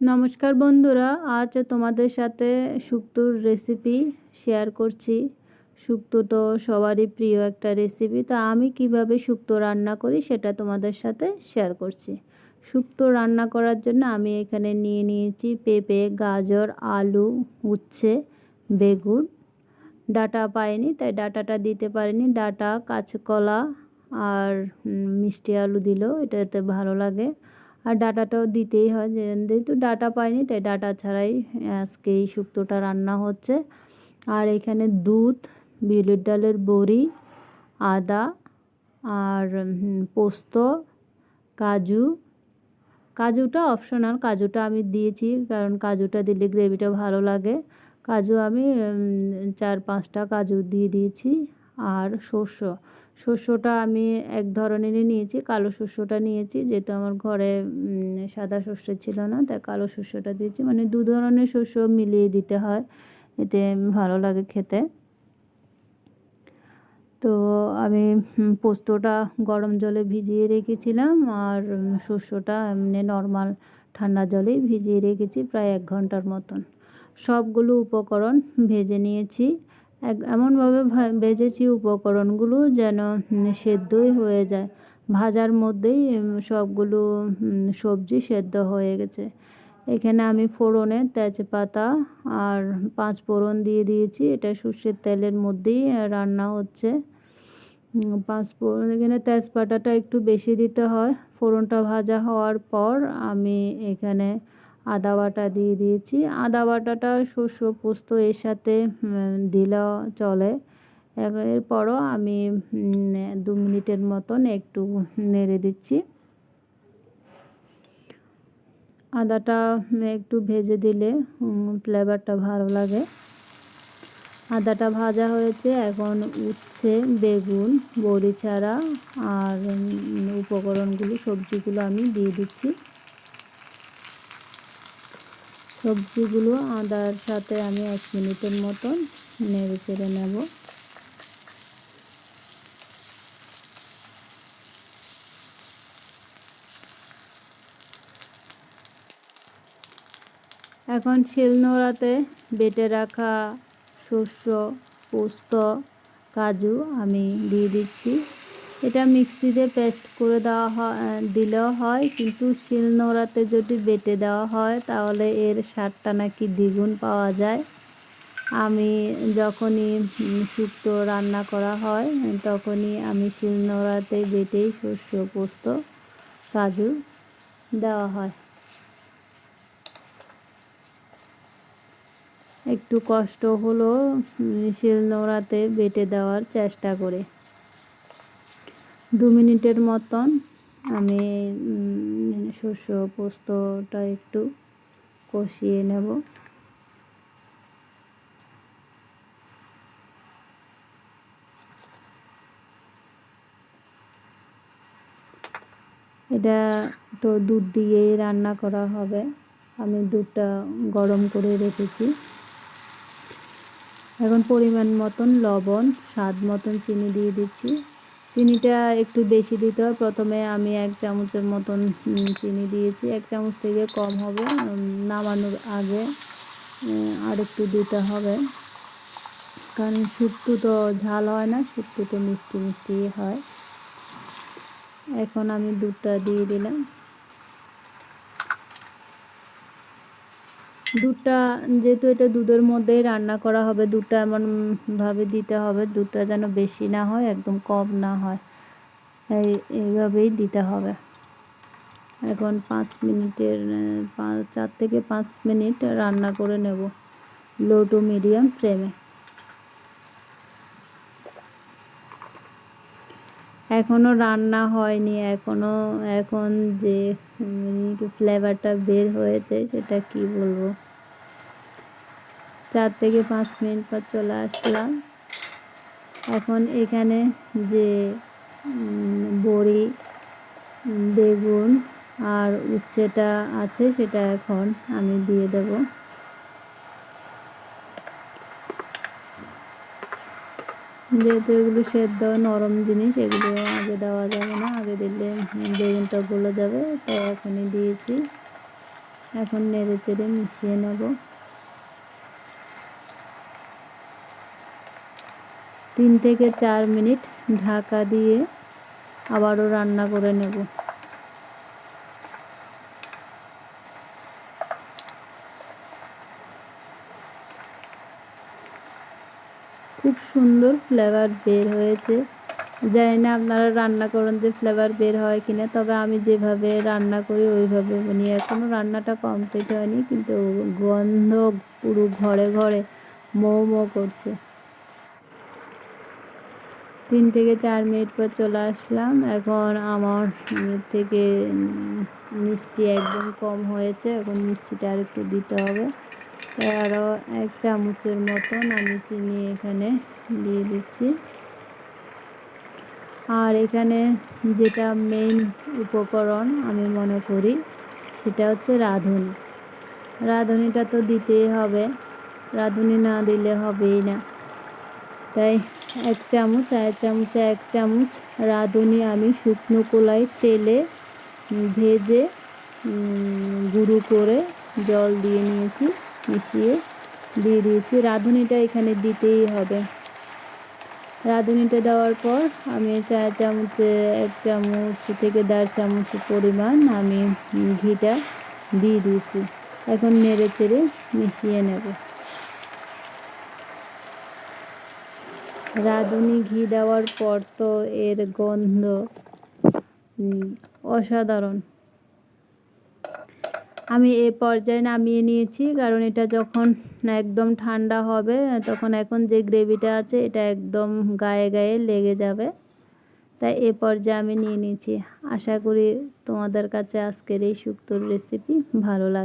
নমস্কার বন্ধুরা, আজ তোমাদের সাথে শুক্তোর রেসিপি শেয়ার করছি। শুক্তো তো সবারই প্রিয় একটা রেসিপি তা আমি কীভাবে শুক্তো রান্না করি সেটা তোমাদের সাথে শেয়ার করছি। শুক্তো রান্না করার জন্য আমি এখানে নিয়ে নিয়েছি পেঁপে, গাজর, আলু, উচ্ছে, বেগুন। ডাটা পাইনি, তাই ডাটাটা দিতে পারিনি। ডাটা, কাঁচকলা আর মিষ্টি আলু দিলেও এটাতে ভালো লাগে। আর ডাটাটাও দিতেই হয় যেহেতু ডাটা পাইনি, তাই ডাটা ছাড়াই আজকে এই শুক্তোটা রান্না হচ্ছে। আর এখানে দুধ, বিউলির ডালের বড়ি, আদা আর পোস্ত, কাজু। কাজুটা অপশনাল, কাজুটা আমি দিয়েছি কারণ কাজুটা দিলে গ্রেভিটা ভালো লাগে। কাজু আমি চার পাঁচটা কাজু দিয়ে দিয়েছি। আর শস্য শস্যটা আমি এক ধরনেরই নিয়েছি, কালো শস্যটা নিয়েছি, যেহেতু আমার ঘরে সাদা শস্য ছিল না, তাই কালো শস্যটা দিয়েছি। মানে দু ধরনের শস্য মিলিয়ে দিতে হয়, এতে ভালো লাগে খেতে। তো আমি পোস্তটা গরম জলে ভিজিয়ে রেখেছিলাম, আর শস্যটা এমনি নর্মাল ঠান্ডা জলেই ভিজিয়ে রেখেছি, প্রায় এক ঘণ্টার মতন। সবগুলো উপকরণ ভেজে নিয়েছি এমনভাবে ভেজেছি উপকরণগুলো যেন সেদ্ধই হয়ে যায়। ভাজার মধ্যেই সবগুলো সবজি সেদ্ধ হয়ে গেছে। এখানে আমি ফোড়নে তেজপাতা আর পাঁচ ফোড়ন দিয়ে দিয়েছি। এটা সর্ষের তেলের মধ্যেই রান্না হচ্ছে। পাঁচ ফোড়ন এখানে তেজপাতাটা একটু বেশি দিতে হয়। ফোড়নটা ভাজা হওয়ার পর আমি এখানে আদা বাটা দিয়ে দিয়েছি। আদা বাটাটা শস্য পোস্ত এর সাথে দিলেও চলে। এরপরও আমি দু মিনিটের মতন একটু নেড়ে দিচ্ছি। আদাটা একটু ভেজে দিলে ফ্লেভারটা ভালো লাগে। আদাটা ভাজা হয়েছে, এখন উচ্ছে, বেগুন, বড়ি ছাড়া আর উপকরণগুলো, সবজিগুলো আমি দিয়ে দিচ্ছি। সবজিগুলো আদার সাথে আমি এক মিনিটের মতন নেড়ে চেড়ে নেব। এখন শিল শিলনোড়াতে বেটে রাখা শস্য, পোস্ত, কাজু আমি দিয়ে দিচ্ছি। এটা মিক্সিতে পেস্ট করে দেওয়া হয় দিলেও হয়, কিন্তু শিলনোড়াতে যদি বেটে দেওয়া হয়, তাহলে এর স্বাদটা নাকি দ্বিগুণ পাওয়া যায়। আমি যখনই শুক্তো রান্না করা হয়, তখনই আমি শিল নোড়াতে বেটেই শস্য পোস্ত, কাজু দেওয়া হয়। একটু কষ্ট হলো শিলনোড়াতে বেটে দেওয়ার চেষ্টা করে। দু মিনিটের মতন আমি শস্য পোস্তটা একটু কষিয়ে নেব। এটা তো দুধ দিয়েই রান্না করা হবে। আমি দুধটা গরম করে রেখেছি। এখন পরিমাণ মতন লবণ, স্বাদ মতন চিনি দিয়ে দিচ্ছি। চিনিটা একটু বেশি দিতে হয় প্রথমে আমি এক চামচের মতন চিনি দিয়েছি। এক চামচ থেকে কম হবে নামানোর আগে আর একটু দিতে হবে। কারণ শুক্তো তো ঝাল হয় না শুক্তো তো মিষ্টি মিষ্টি হয়। এখন আমি দুধটা দিয়ে দিলাম। দুধটা, যেহেতু এটা দুধের মধ্যেই রান্না করা হবে, দুধটা এমনভাবে দিতে হবে, দুধটা যেন বেশি না হয়, একদম কম না হয়। এই, এইভাবেই দিতে হবে। এখন পাঁচ মিনিটের চার থেকে পাঁচ মিনিট রান্না করে নেব, লো টু মিডিয়াম ফ্লেমে। এখনও রান্না হয়নি এখনও এখন যে ফ্লেভারটা বের হয়েছে, সেটা কি বলব? চার থেকে পাঁচ মিনিট পর চলে আসলাম। এখন এখানে যে বড়ি বেগুন আর উচ্ছেটা আছে সেটা এখন আমি দিয়ে দেব। যেহেতু এগুলো সেদ্ধ নরম জিনিস, এগুলো আগে দেওয়া যাবে না। আগে দিলে বেগুনটা গলে যাবে তাই এখনই দিয়েছি। এখন নেড়ে চেড়ে মিশিয়ে নেব। তিন থেকে চার মিনিট ঢাকা দিয়ে আবারও রান্না করে নেব। খুব সুন্দর ফ্লেভার বের হয়েছে। জানি না আপনারা রান্না করেন যে ফ্লেভার বের হয় কিনা, তবে আমি যেভাবে রান্না করি ওইভাবে বানিয়ে এখনও রান্নাটা কমপ্লিট হয়নি, কিন্তু গন্ধ পুরো ঘরে ঘরে মৌ মৌ করছে। তিন থেকে চার মিনিট পর চলে আসলাম। এখন আমার থেকে মিষ্টি একদম কম হয়েছে। এখন মিষ্টিটা আর একটু দিতে হবে। আরও এক চামচের মতন আমি চিনি এখানে দিয়ে দিচ্ছি। আর এখানে যেটা মেইন উপকরণ আমি মনে করি, সেটা হচ্ছে রাঁধুনি। রাঁধুনিটা তো দিতেই হবে। রাঁধুনি না দিলে হবেই না। তাই এক চামচ চায়ের চামচে, এক চামচ রাঁধুনি আমি শুকনো কলাই তেলে ভেজে গুঁড়ো করে জল দিয়ে নিয়েছি, মিশিয়ে দিয়ে দিয়েছি। রাঁধুনিটা এখানে দিতেই হবে। রাঁধুনিটা দেওয়ার পর আমি চার চামচে, এক চামচ থেকে দেড় চামচ পরিমাণ আমি ঘিটা দিয়ে দিয়েছি। এখন নেড়ে চেড়ে মিশিয়ে নেব। রাঁধুনি ঘি দেওয়ার পর তো এর গন্ধ অসাধারণ। আমি এ পর্যায়ে নামিয়ে নিয়েছি, কারণ এটা যখন একদম ঠান্ডা হবে, তখন এখন যে গ্রেভিটা আছে, এটা একদম গায়ে গায়ে লেগে যাবে। তাই এ পর্যায়ে আমি নিয়ে নিয়েছি। আশা করি তোমাদের কাছে আজকের এই শুক্তোর রেসিপি ভালো লাগে